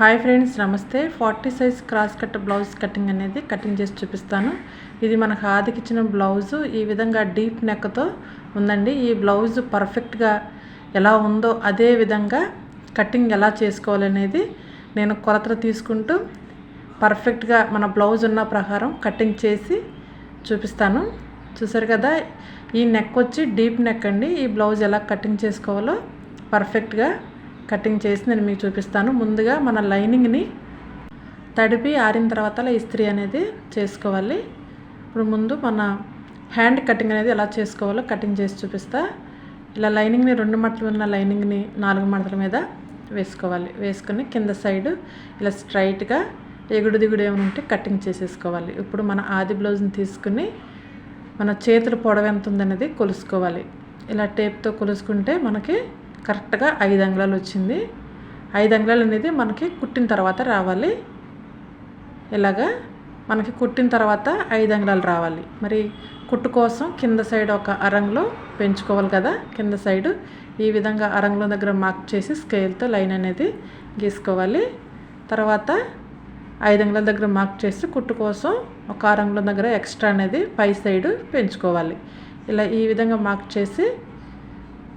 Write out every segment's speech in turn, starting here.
Hi friends నమస్తే. Forty size cross cut blouse cutting అనేది cutting చేసి చూపిస్తాను. ఇది మనకు ఆదికి ఇచ్చిన బ్లౌజు. ఈ విధంగా డీప్ నెక్తో ఉందండి. ఈ బ్లౌజ్ పర్ఫెక్ట్గా ఎలా ఉందో అదే విధంగా కటింగ్ ఎలా చేసుకోవాలనేది నేను కొలతలు తీసుకుంటూ పర్ఫెక్ట్గా మన బ్లౌజ్ ఉన్న ప్రకారం కటింగ్ చేసి చూపిస్తాను. చూసారు కదా? ఈ నెక్ వచ్చి డీప్ నెక్ అండి. ఈ బ్లౌజ్ ఎలా కటింగ్ చేసుకోవాలో పర్ఫెక్ట్గా కటింగ్ చేసి నేను మీకు చూపిస్తాను. ముందుగా మన లైనింగ్ని తడిపి ఆరిన తర్వాత అలా ఇస్త్రీ అనేది చేసుకోవాలి. ఇప్పుడు ముందు మన హ్యాండ్ కటింగ్ అనేది ఎలా చేసుకోవాలో కటింగ్ చేసి చూపిస్తా. ఇలా లైనింగ్ని రెండు మడతలు ఉన్న లైనింగ్ని నాలుగు మడతల మీద వేసుకోవాలి. వేసుకొని కింద సైడ్ ఇలా స్ట్రైట్గా ఎగుడు దిగుడు ఏమైనా ఉంటే కటింగ్ చేసేసుకోవాలి. ఇప్పుడు మన ఆది బ్లౌజ్ని తీసుకుని మన చేతుల పొడవు ఎంత ఉందనేది కొలుసుకోవాలి. ఇలా టేప్తో కొలుసుకుంటే మనకి కరెక్ట్గా ఐదు అంగుళాలు వచ్చింది. ఐదు అంగుళాలు అనేది మనకి కుట్టిన తర్వాత రావాలి. ఇలాగా మనకి కుట్టిన తర్వాత ఐదు అంగుళాలు రావాలి. మరి కుట్టు కోసం కింద సైడ్ ఒక అరంగులో పెంచుకోవాలి కదా? కింద సైడ్ ఈ విధంగా అరంగుల దగ్గర మార్క్ చేసి స్కేల్తో లైన్ అనేది గీసుకోవాలి. తర్వాత ఐదు అంగుళాల దగ్గర మార్క్ చేసి కుట్టు కోసం ఒక అరంగుల దగ్గర ఎక్స్ట్రా అనేది పై సైడ్ పెంచుకోవాలి. ఇలా ఈ విధంగా మార్క్ చేసి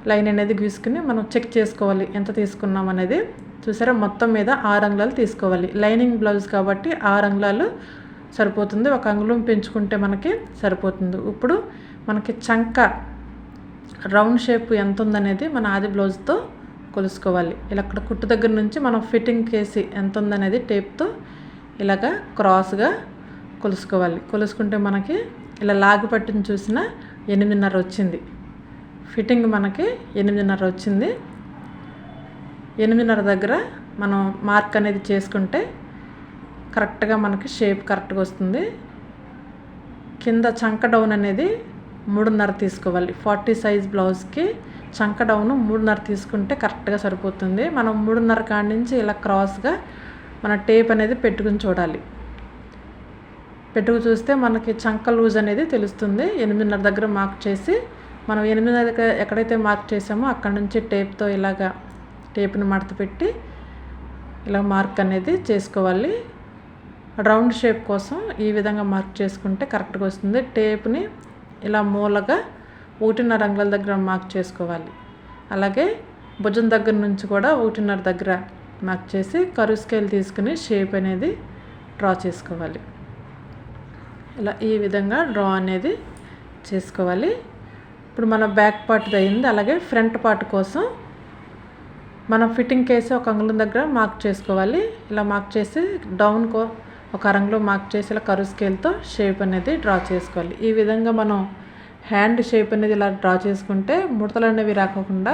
లైన్ అనేది గీసుకుని మనం చెక్ చేసుకోవాలి. ఎంత తీసుకున్నాం అనేది. చూసారా? మొత్తం మీద ఆరు అంగుళాలు తీసుకోవాలి. లైనింగ్ బ్లౌజ్ కాబట్టి ఆరు అంగుళాలు సరిపోతుంది. ఒక అంగుళం పెంచుకుంటే మనకి సరిపోతుంది. ఇప్పుడు మనకి చంక రౌండ్ షేప్ ఎంత ఉందనేది మన ఆది బ్లౌజ్తో కొలుసుకోవాలి. ఇలా అక్కడ కుట్టు దగ్గర నుంచి మనం ఫిట్టింగ్ కేసి ఎంత ఉందనేది టేప్తో ఇలాగా క్రాస్గా కొలుసుకోవాలి. కొలుసుకుంటే మనకి ఇలా లాగి పట్టిన చూసిన ఎనిమిదిన్నర వచ్చింది. ఫిట్టింగ్ మనకి ఎనిమిదిన్నర వచ్చింది. ఎనిమిదిన్నర దగ్గర మనం మార్క్ అనేది చేసుకుంటే కరెక్ట్గా మనకి షేప్ కరెక్ట్గా వస్తుంది. కింద చంక డౌన్ అనేది మూడున్నర తీసుకోవాలి. ఫార్టీ సైజ్ బ్లౌజ్కి చంక డౌన్ మూడున్నర తీసుకుంటే కరెక్ట్గా సరిపోతుంది. మనం మూడున్నర కాడి నుంచి ఇలా క్రాస్గా మన టేప్ అనేది పెట్టుకుని చూడాలి. పెట్టుకు చూస్తే మనకి చంక లూజ్ అనేది తెలుస్తుంది. ఎనిమిదిన్నర దగ్గర మార్క్ చేసి మనం ఎనిమిది ఎక్కడైతే మార్క్ చేసామో అక్కడ నుంచి టేప్తో ఇలాగా టేప్ని మడత పెట్టి ఇలా మార్క్ అనేది చేసుకోవాలి. రౌండ్ షేప్ కోసం ఈ విధంగా మార్క్ చేసుకుంటే కరెక్ట్గా వస్తుంది. టేప్ని ఇలా మూలగా ఒకటిన్నర రంగుల దగ్గర మార్క్ చేసుకోవాలి. అలాగే భుజం దగ్గర నుంచి కూడా ఒకటిన్నర దగ్గర మార్క్ చేసి కరువు స్కేల్ తీసుకుని షేప్ అనేది డ్రా చేసుకోవాలి. ఇలా ఈ విధంగా డ్రా అనేది చేసుకోవాలి. ఇప్పుడు మన బ్యాక్ పార్ట్ అయింది అలాగే ఫ్రంట్ పార్ట్ కోసం మనం ఫిట్టింగ్ కేసి ఒక అంగుళం దగ్గర మార్క్ చేసుకోవాలి. ఇలా మార్క్ చేసి డౌన్ కో ఒక అరంగులో మార్క్ చేసి ఇలా కరువు స్కేల్తో షేప్ అనేది డ్రా చేసుకోవాలి. ఈ విధంగా మనం హ్యాండ్ షేప్ అనేది ఇలా డ్రా చేసుకుంటే ముడతలు అనేవి రాకుండా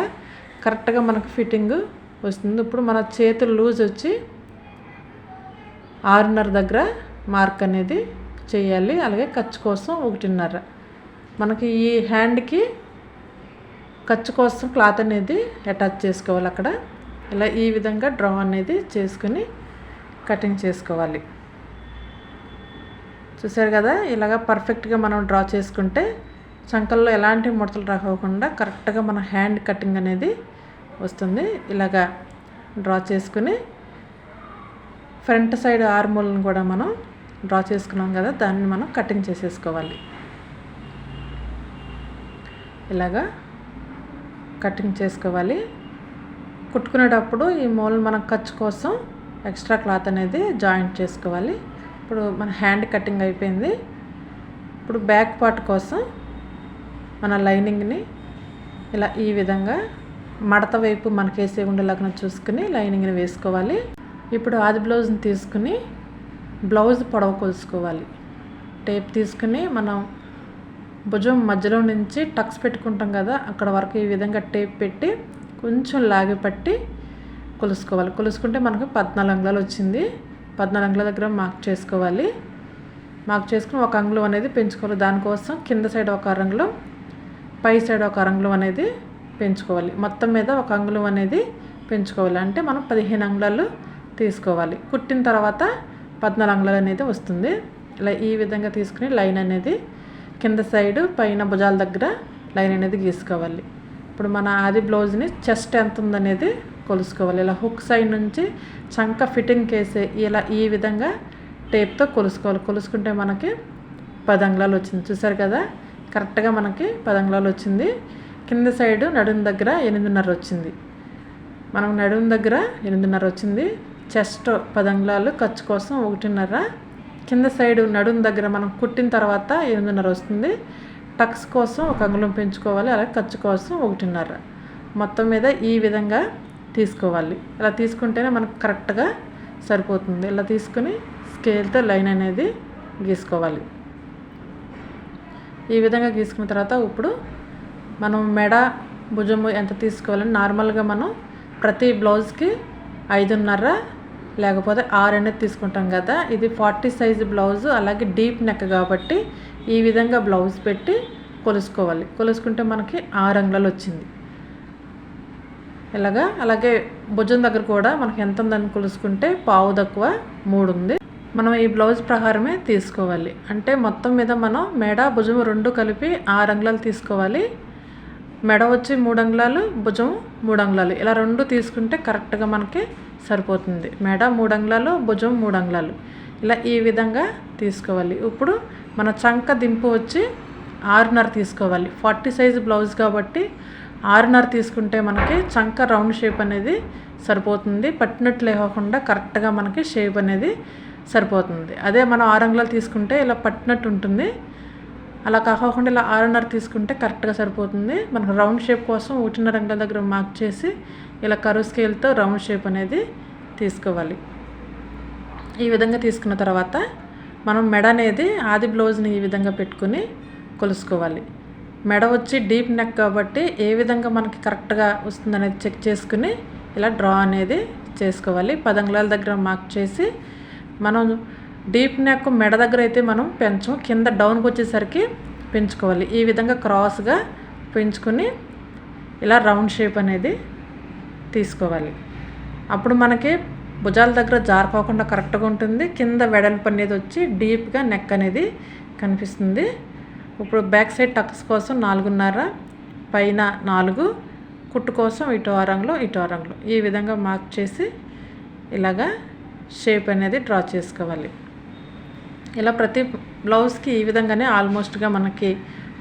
కరెక్ట్గా మనకు ఫిట్టింగ్ వస్తుంది. ఇప్పుడు మన చేతులు లూజ్ వచ్చి ఆరున్నర దగ్గర మార్క్ అనేది చేయాలి. అలాగే ఖర్చు కోసం ఒకటిన్నర. మనకి ఈ హ్యాండ్కి ఖర్చు కోసం క్లాత్ అనేది అటాచ్ చేసుకోవాలి అక్కడ. ఇలా ఈ విధంగా డ్రా అనేది చేసుకుని కటింగ్ చేసుకోవాలి. చూసారు కదా? ఇలాగ పర్ఫెక్ట్గా మనం డ్రా చేసుకుంటే చంకల్లో ఎలాంటి ముడతలు రాకోకుండా కరెక్ట్గా మన హ్యాండ్ కటింగ్ అనేది వస్తుంది. ఇలాగా డ్రా చేసుకుని ఫ్రంట్ సైడ్ ఆర్మోల్ని కూడా మనం డ్రా చేసుకున్నాం కదా? దాన్ని మనం కటింగ్ చేసేసుకోవాలి. ఇలాగా కటింగ్ చేసుకోవాలి. కుట్టుకునేటప్పుడు ఈ మూలను మనం ఖర్చు కోసం ఎక్స్ట్రా క్లాత్ అనేది జాయింట్ చేసుకోవాలి. ఇప్పుడు మన హ్యాండ్ కటింగ్ అయిపోయింది. ఇప్పుడు బ్యాక్ పార్ట్ కోసం మన లైనింగ్ని ఇలా ఈ విధంగా మడత వైపు మనకేసే ఉండేలాగా చూసుకుని లైనింగ్ని వేసుకోవాలి. ఇప్పుడు ఆది బ్లౌజ్ని తీసుకుని బ్లౌజ్ పొడవ కొలుసుకోవాలి టేప్ తీసుకుని మనం భుజం మధ్యలో నుంచి టక్స్ పెట్టుకుంటాం కదా అక్కడ వరకు ఈ విధంగా టేప్ పెట్టి కొంచెం లాగి పట్టి కొలుసుకోవాలి. కొలుసుకుంటే మనకు పద్నాలుగు అంగుళాలు వచ్చింది. పద్నాలుగు అంగుళాల దగ్గర మార్క్ చేసుకోవాలి. మార్క్ చేసుకుని ఒక అంగుళం అనేది పెంచుకోవాలి. దానికోసం కింద సైడ్ ఒక అరంగుళం పై సైడ్ ఒక అరంగుళం అనేది పెంచుకోవాలి. మొత్తం మీద ఒక అంగుళం అనేది పెంచుకోవాలి. అంటే మనం పదిహేను అంగుళాలు తీసుకోవాలి. కుట్టిన తర్వాత పద్నాలుగు అంగుళాలు అనేది వస్తుంది. ఇలా ఈ విధంగా తీసుకుని లైన్ అనేది కింద సైడ్ పైన భుజాల దగ్గర లైన్ అనేది గీసుకోవాలి. ఇప్పుడు మన ఆది బ్లౌజ్ని చెస్ట్ ఎంత ఉందనేది కొలుసుకోవాలి. ఇలా హుక్ సైడ్ నుంచి చంక ఫిట్టింగ్ కేసే ఇలా ఈ విధంగా టేప్తో కొలుసుకోవాలి. కొలుసుకుంటే మనకి పదంగ్లాలు వచ్చింది. చూసారు కదా? కరెక్ట్గా మనకి పదంగ్లాలు వచ్చింది. కింద సైడ్ నడుము దగ్గర ఎనిమిదిన్నర వచ్చింది. మనం నడుము దగ్గర ఎనిమిదిన్నర వచ్చింది. చెస్ట్ పదంగ్లాలు ఖర్చు కోసం ఒకటిన్నర కింద సైడ్ నడుము దగ్గర మనం కుట్టిన తర్వాత ఎనిమిదిన్నర వస్తుంది. టక్స్ కోసం ఒక అంగుళం పెంచుకోవాలి అలాగే ఖర్చు కోసం ఒకటిన్నర. మొత్తం మీద ఈ విధంగా తీసుకోవాలి. ఇలా తీసుకుంటేనే మనకు కరెక్ట్గా సరిపోతుంది. ఇలా తీసుకుని స్కేల్తో లైన్ అనేది గీసుకోవాలి. ఈ విధంగా గీసుకున్న తర్వాత ఇప్పుడు మనం మెడ భుజము ఎంత తీసుకోవాలని నార్మల్గా మనం ప్రతి బ్లౌజ్కి ఐదున్నర లేకపోతే ఆరు అనేది తీసుకుంటాం కదా. ఇది ఫార్టీ సైజ్ బ్లౌజ్ అలాగే డీప్ నెక్ కాబట్టి ఈ విధంగా బ్లౌజ్ పెట్టి కొలుసుకోవాలి. కొలుసుకుంటే మనకి ఆరు అంగుళాలు వచ్చింది. ఇలాగా అలాగే భుజం దగ్గర కూడా మనకి ఎంత ఉందని కొలుసుకుంటే పావు తక్కువ మూడు ఉంది. మనం ఈ బ్లౌజ్ ప్రకారమే తీసుకోవాలి. అంటే మొత్తం మీద మనం మెడ భుజం రెండు కలిపి ఆరు అంగుళాలు తీసుకోవాలి. మెడ వచ్చి మూడు అంగుళాలు భుజం మూడు అంగుళాలు ఇలా రెండు తీసుకుంటే కరెక్ట్గా మనకి సరిపోతుంది. మెడ మూడు అంగుళాలు భుజం మూడు అంగుళాలు. ఇలా ఈ విధంగా తీసుకోవాలి. ఇప్పుడు మన చంక దింపు వచ్చి ఆరున్నర తీసుకోవాలి. ఫార్టీ సైజు బ్లౌజ్ కాబట్టి ఆరున్నర తీసుకుంటే మనకి చంక రౌండ్ షేప్ అనేది సరిపోతుంది. పట్టినట్లు లేకుండా కరెక్ట్గా మనకి షేప్ అనేది సరిపోతుంది. అదే మనం ఆరు అంగుళాలు తీసుకుంటే ఇలా పట్టినట్టు ఉంటుంది. అలా కాకుండా ఇలా ఆరున్నర తీసుకుంటే కరెక్ట్గా సరిపోతుంది. మనకు రౌండ్ షేప్ కోసం ఒకటిన్నర అంగుళాల దగ్గర మార్క్ చేసి ఇలా కరువు స్కేల్తో రౌండ్ షేప్ అనేది తీసుకోవాలి. ఈ విధంగా తీసుకున్న తర్వాత మనం మెడ అనేది ఆది బ్లౌజ్ని ఈ విధంగా పెట్టుకుని కొలుసుకోవాలి. మెడ వచ్చి డీప్ నెక్ కాబట్టి ఏ విధంగా మనకి కరెక్ట్గా వస్తుందనేది చెక్ చేసుకుని ఇలా డ్రా అనేది చేసుకోవాలి. పదంగుళాల దగ్గర మార్క్ చేసి మనం డీప్ నెక్ మెడ దగ్గర అయితే మనం పెంచం కింద డౌన్కి వచ్చేసరికి పెంచుకోవాలి. ఈ విధంగా క్రాస్గా పెంచుకొని ఇలా రౌండ్ షేప్ అనేది తీసుకోవాలి. అప్పుడు మనకి భుజాల దగ్గర జారిపోకుండా కరెక్ట్గా ఉంటుంది. కింద వెడల్పు అనేది వచ్చి డీప్గా నెక్ అనేది కనిపిస్తుంది. ఇప్పుడు బ్యాక్ సైడ్ టక్స్ కోసం నాలుగున్నర పైన నాలుగు కుట్టు కోసం ఇటు ఆరంగులు ఇటు ఆరంగులు. ఈ విధంగా మార్క్ చేసి ఇలాగా షేప్ అనేది డ్రా చేసుకోవాలి. ఇలా ప్రతి బ్లౌజ్కి ఈ విధంగానే ఆల్మోస్ట్గా మనకి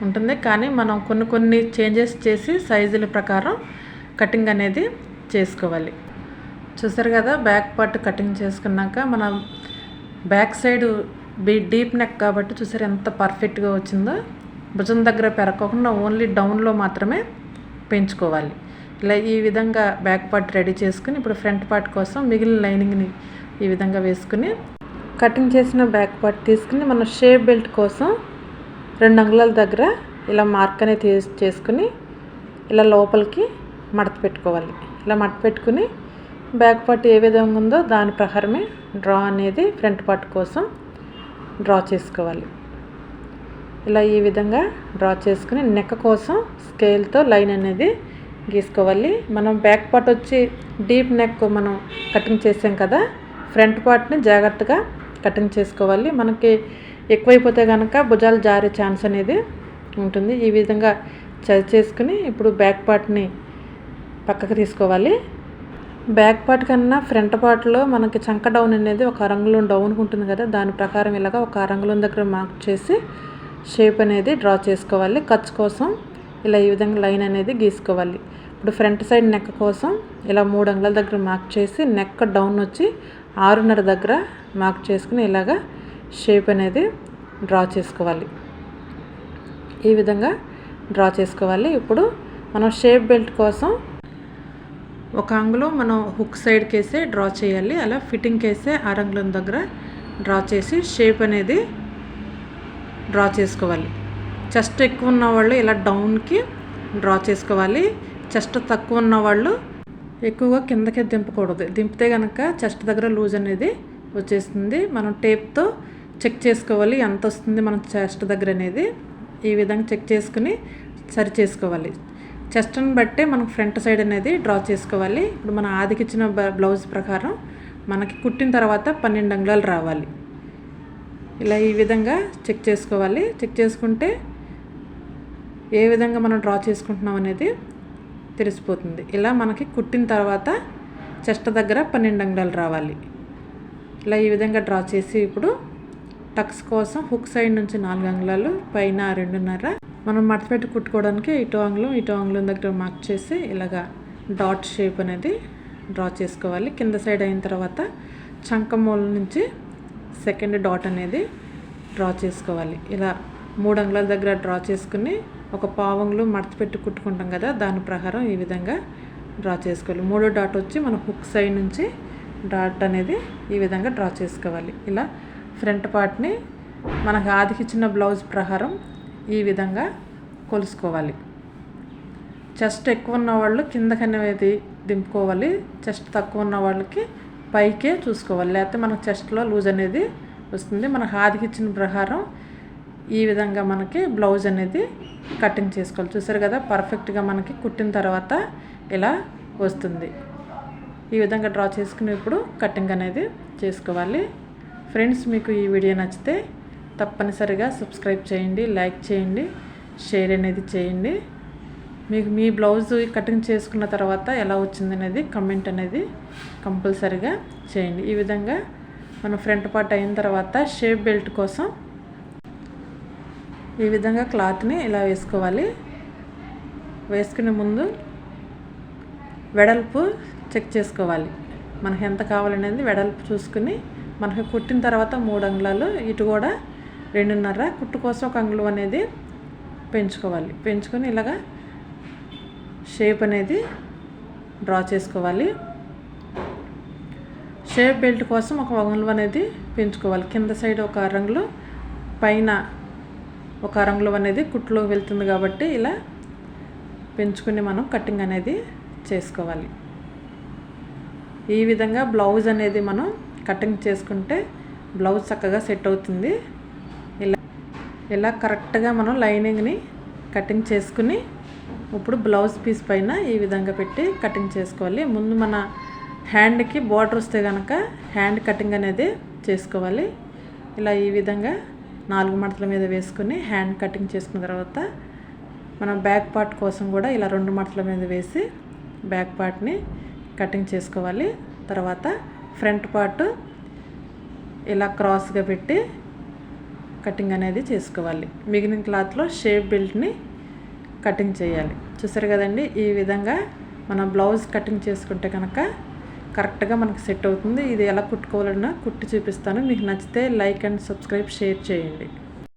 ఉంటుంది. కానీ మనం కొన్ని కొన్ని చేంజెస్ చేసి సైజుల ప్రకారం కటింగ్ అనేది చేసుకోవాలి. చూసారు కదా బ్యాక్ పార్ట్ కటింగ్ చేసుకున్నాక మన back side be deep neck కాబట్టి చూసారు ఎంత పర్ఫెక్ట్గా వచ్చిందో. భుజం దగ్గర పెరగకుండా ఓన్లీ డౌన్లో మాత్రమే పెంచుకోవాలి. ఇలా ఈ విధంగా బ్యాక్ పార్ట్ రెడీ చేసుకుని ఇప్పుడు ఫ్రంట్ పార్ట్ కోసం మిగిలిన లైనింగ్ని ఈ విధంగా వేసుకుని కటింగ్ చేసిన బ్యాక్ పార్ట్ తీసుకుని మనం షేప్ బెల్ట్ కోసం రెండు అంగుళాల దగ్గర ఇలా మార్క్ అనేది చేసుకుని ఇలా లోపలికి మడత పెట్టుకోవాలి. ఇలా మట్టి పెట్టుకుని బ్యాక్ పార్ట్ ఏ విధంగా ఉందో దాని ప్రకారమే డ్రా అనేది ఫ్రంట్ పార్ట్ కోసం డ్రా చేసుకోవాలి. ఇలా ఈ విధంగా డ్రా చేసుకుని నెక్ కోసం స్కేల్తో లైన్ అనేది గీసుకోవాలి. మనం బ్యాక్ పార్ట్ వచ్చి డీప్ నెక్ మనం కటింగ్ చేసాం కదా ఫ్రంట్ పార్ట్ని జాగ్రత్తగా కటింగ్ చేసుకోవాలి. మనకి ఎక్కువైపోతే కనుక భుజాలు జారే ఛాన్స్ అనేది ఉంటుంది. ఈ విధంగా చది చేసుకుని ఇప్పుడు బ్యాక్ పార్ట్ని పక్కకు తీసుకోవాలి. బ్యాక్ పార్ట్ కన్నా ఫ్రంట్ పార్ట్లో మనకి చంక డౌన్ అనేది ఒక అరంగులం డౌన్ ఉంటుంది కదా దాని ప్రకారం ఇలాగ ఒక అరంగులం దగ్గర మార్క్ చేసి షేప్ అనేది డ్రా చేసుకోవాలి. ఖర్చు కోసం ఇలా ఈ విధంగా లైన్ అనేది గీసుకోవాలి. ఇప్పుడు ఫ్రంట్ సైడ్ నెక్ కోసం ఇలా మూడు అంగుళాల దగ్గర మార్క్ చేసి నెక్ డౌన్ వచ్చి ఆరున్నర దగ్గర మార్క్ చేసుకుని ఇలాగా షేప్ అనేది డ్రా చేసుకోవాలి. ఈ విధంగా డ్రా చేసుకోవాలి. ఇప్పుడు మనం షేప్ బెల్ట్ కోసం ఒక అంగుళం మనం హుక్ సైడ్కి వేసే డ్రా చేయాలి అలా ఫిట్టింగ్ కేసే ఆరంగుళం దగ్గర డ్రా చేసి షేప్ అనేది డ్రా చేసుకోవాలి. చెస్ట్ ఎక్కువ ఉన్న వాళ్ళు ఇలా డౌన్కి డ్రా చేసుకోవాలి. చెస్ట్ తక్కువ ఉన్న వాళ్ళు ఎక్కువగా కిందకే దింపకూడదు. దింపితే కనుక చెస్ట్ దగ్గర లూజ్ అనేది వచ్చేస్తుంది. మనం టేప్తో చెక్ చేసుకోవాలి. ఎంత వస్తుంది మన చెస్ట్ దగ్గర అనేది. ఈ విధంగా చెక్ చేసుకుని సరి చేసుకోవాలి. చెస్ట్ని బట్టే మనం ఫ్రంట్ సైడ్ అనేది డ్రా చేసుకోవాలి. ఇప్పుడు మన ఆదికిచ్చిన బ్లౌజ్ ప్రకారం మనకి కుట్టిన తర్వాత పన్నెండు అంగుళాలు రావాలి. ఇలా ఈ విధంగా చెక్ చేసుకోవాలి. చెక్ చేసుకుంటే ఏ విధంగా మనం డ్రా చేసుకుంటున్నాం అనేది తెలిసిపోతుంది. ఇలా మనకి కుట్టిన తర్వాత చెస్ట్ దగ్గర పన్నెండు అంగుళాలు రావాలి. ఇలా ఈ విధంగా డ్రా చేసి ఇప్పుడు టక్స్ కోసం హుక్ సైడ్ నుంచి నాలుగు అంగుళాలు పైన రెండున్నర మనం మడతపెట్టి కుట్టుకోవడానికి ఇటు ఆంగ్లం ఇటు ఆంగ్లం దగ్గర మార్క్ చేసి ఇలాగా డాట్ షేప్ అనేది డ్రా చేసుకోవాలి. కింద సైడ్ అయిన తర్వాత చంక మూల నుంచి సెకండ్ డాట్ అనేది డ్రా చేసుకోవాలి. ఇలా మూడు అంగుళాల దగ్గర డ్రా చేసుకుని ఒక పావంగులు మడత పెట్టి కుట్టుకుంటాం కదా దాని ప్రకారం ఈ విధంగా డ్రా చేసుకోవాలి. మూడో డాట్ వచ్చి మన హుక్ సైడ్ నుంచి డాట్ అనేది ఈ విధంగా డ్రా చేసుకోవాలి. ఇలా ఫ్రంట్ పార్ట్ని మనకు ఆదికిచ్చిన బ్లౌజ్ ప్రకారం ఈ విధంగా కొలుసుకోవాలి. చెస్ట్ ఎక్కువ ఉన్న వాళ్ళు కిందకనేది దింపుకోవాలి. చెస్ట్ తక్కువ ఉన్న వాళ్ళకి పైకే చూసుకోవాలి. లేకపోతే మనకు చెస్ట్లో లూజ్ అనేది వస్తుంది. మనకు ఆదికిచ్చిన ప్రకారం ఈ విధంగా మనకి బ్లౌజ్ అనేది కటింగ్ చేసుకోవాలి. చూసారు కదా పర్ఫెక్ట్గా మనకి కుట్టిన తర్వాత ఇలా వస్తుంది. ఈ విధంగా డ్రా చేసుకుని ఇప్పుడు కటింగ్ అనేది చేసుకోవాలి. ఫ్రెండ్స్ మీకు ఈ వీడియో నచ్చితే తప్పనిసరిగా సబ్స్క్రైబ్ చేయండి లైక్ చేయండి షేర్ అనేది చేయండి. మీకు మీ బ్లౌజ్ కటింగ్ చేసుకున్న తర్వాత ఎలా వచ్చింది అనేది కమెంట్ అనేది కంపల్సరిగా చేయండి. ఈ విధంగా మన ఫ్రంట్ పార్ట్ అయిన తర్వాత షేప్ బెల్ట్ కోసం ఈ విధంగా క్లాత్ని ఇలా వేసుకోవాలి. వేసుకునే ముందు వెడల్పు చెక్ చేసుకోవాలి. మనకు ఎంత కావాలనేది వెడల్పు చూసుకుని మనకి కుట్టిన తర్వాత మూడు అంగుళాలు ఇటు కూడా రెండున్నర కుట్టు కోసం ఒక అంగుళం అనేది పెంచుకోవాలి. పెంచుకొని ఇలాగా షేప్ అనేది డ్రా చేసుకోవాలి. షేప్ బెల్ట్ కోసం ఒక అంగుళం అనేది పెంచుకోవాలి. కింద సైడ్ ఒక రంగులు పైన ఒక రంగులు అనేది కుట్లో వెళ్తుంది కాబట్టి ఇలా పెంచుకుని మనం కటింగ్ అనేది చేసుకోవాలి. ఈ విధంగా బ్లౌజ్ అనేది మనం కటింగ్ చేసుకుంటే బ్లౌజ్ చక్కగా సెట్ అవుతుంది. ఇలా ఇలా కరెక్ట్గా మనం లైనింగ్ని కటింగ్ చేసుకుని ఇప్పుడు బ్లౌజ్ పీస్ పైన ఈ విధంగా పెట్టి కటింగ్ చేసుకోవాలి. ముందు మన హ్యాండ్కి బార్డర్ వస్తే కనుక హ్యాండ్ కటింగ్ అనేది చేసుకోవాలి. ఇలా ఈ విధంగా నాలుగు మడతల మీద వేసుకుని హ్యాండ్ కటింగ్ చేసుకున్న తర్వాత మనం బ్యాక్ పార్ట్ కోసం కూడా ఇలా రెండు మడతల మీద వేసి బ్యాక్ పార్ట్ని కటింగ్ చేసుకోవాలి. తర్వాత ఫ్రంట్ పార్ట్ ఇలా క్రాస్గా పెట్టి కటింగ్ అనేది చేసుకోవాలి. మిగిలిన క్లాత్లో షేప్ బెల్ట్ని కటింగ్ చేయాలి. చూసారు కదండి? ఈ విధంగా మన బ్లౌజ్ కటింగ్ చేసుకుంటే కనుక కరెక్ట్గా మనకు సెట్ అవుతుంది. ఇది ఎలా కుట్టుకోవాలన్నా కుట్టి చూపిస్తాను. మీకు నచ్చితే లైక్ అండ్ సబ్స్క్రైబ్ షేర్ చేయండి.